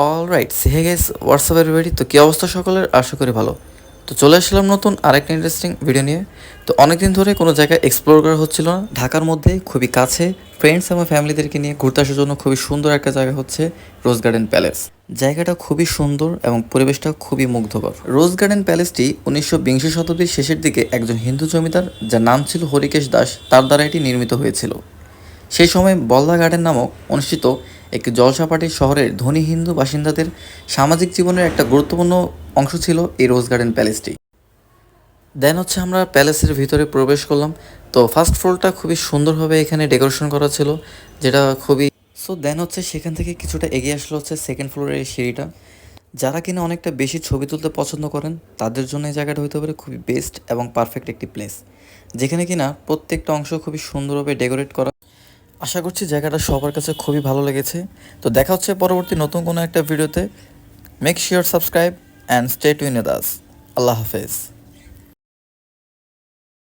All right hey guys what's up everybody তো কী অবস্থা সকলের? আশা করি ভালো। তো চলে আসলাম নতুন আরেকটা ইন্টারেস্টিং ভিডিও নিয়ে। তো অনেকদিন ধরে কোনো জায়গায় এক্সপ্লোর করা হচ্ছিল না। ঢাকার মধ্যে খুবই কাছে। ফ্রেন্ডস এবং ফ্যামিলিদেরকে নিয়ে ঘুরতে আসার জন্য খুবই সুন্দর একটা জায়গা হচ্ছে রোজ গার্ডেন প্যালেস জায়গাটা খুবই সুন্দর এবং পরিবেশটা খুবই মুগ্ধকর। রোজ গার্ডেন প্যালেসটি উনিশশো বিংশ শতাব্দীর শেষের দিকে একজন হিন্দু জমিদার, যার নাম ছিল হরিকেশ দাস, তার দ্বারা এটি নির্মিত হয়েছিল। সেই সময় বল্লা গার্ডেন নামক অনুষ্ঠিত একটি জলসাপাটি শহরের ধনী হিন্দু বাসিন্দাদের সামাজিক জীবনের একটা গুরুত্বপূর্ণ অংশ ছিল এই রোজ গার্ডেন প্যালেসটি। দেন হচ্ছে আমরা প্যালেসের ভিতরে প্রবেশ করলাম। তো ফার্স্ট ফ্লোরটা খুবই সুন্দরভাবে এখানে ডেকোরেশন করা ছিল, যেটা খুবই সো দেন হচ্ছে সেখান থেকে কিছুটা এগিয়ে আসলো হচ্ছে সেকেন্ড ফ্লোরের এই সিঁড়িটা। যারা কিনা অনেকটা বেশি ছবি তুলতে পছন্দ করেন, তাদের জন্য এই জায়গাটা হতে পারে খুবই বেস্ট এবং পারফেক্ট একটি প্লেস যেখানে কিনা প্রত্যেকটা অংশ খুবই সুন্দরভাবে ডেকোরেট করা আশা করছি জায়গাটা সবার কাছে খুবই ভালো লেগেছে। তো দেখা হচ্ছে পরবর্তী নতুন কোনো একটা ভিডিওতে। Make sure subscribe and stay tuned Das আল্লাহ হাফেজ।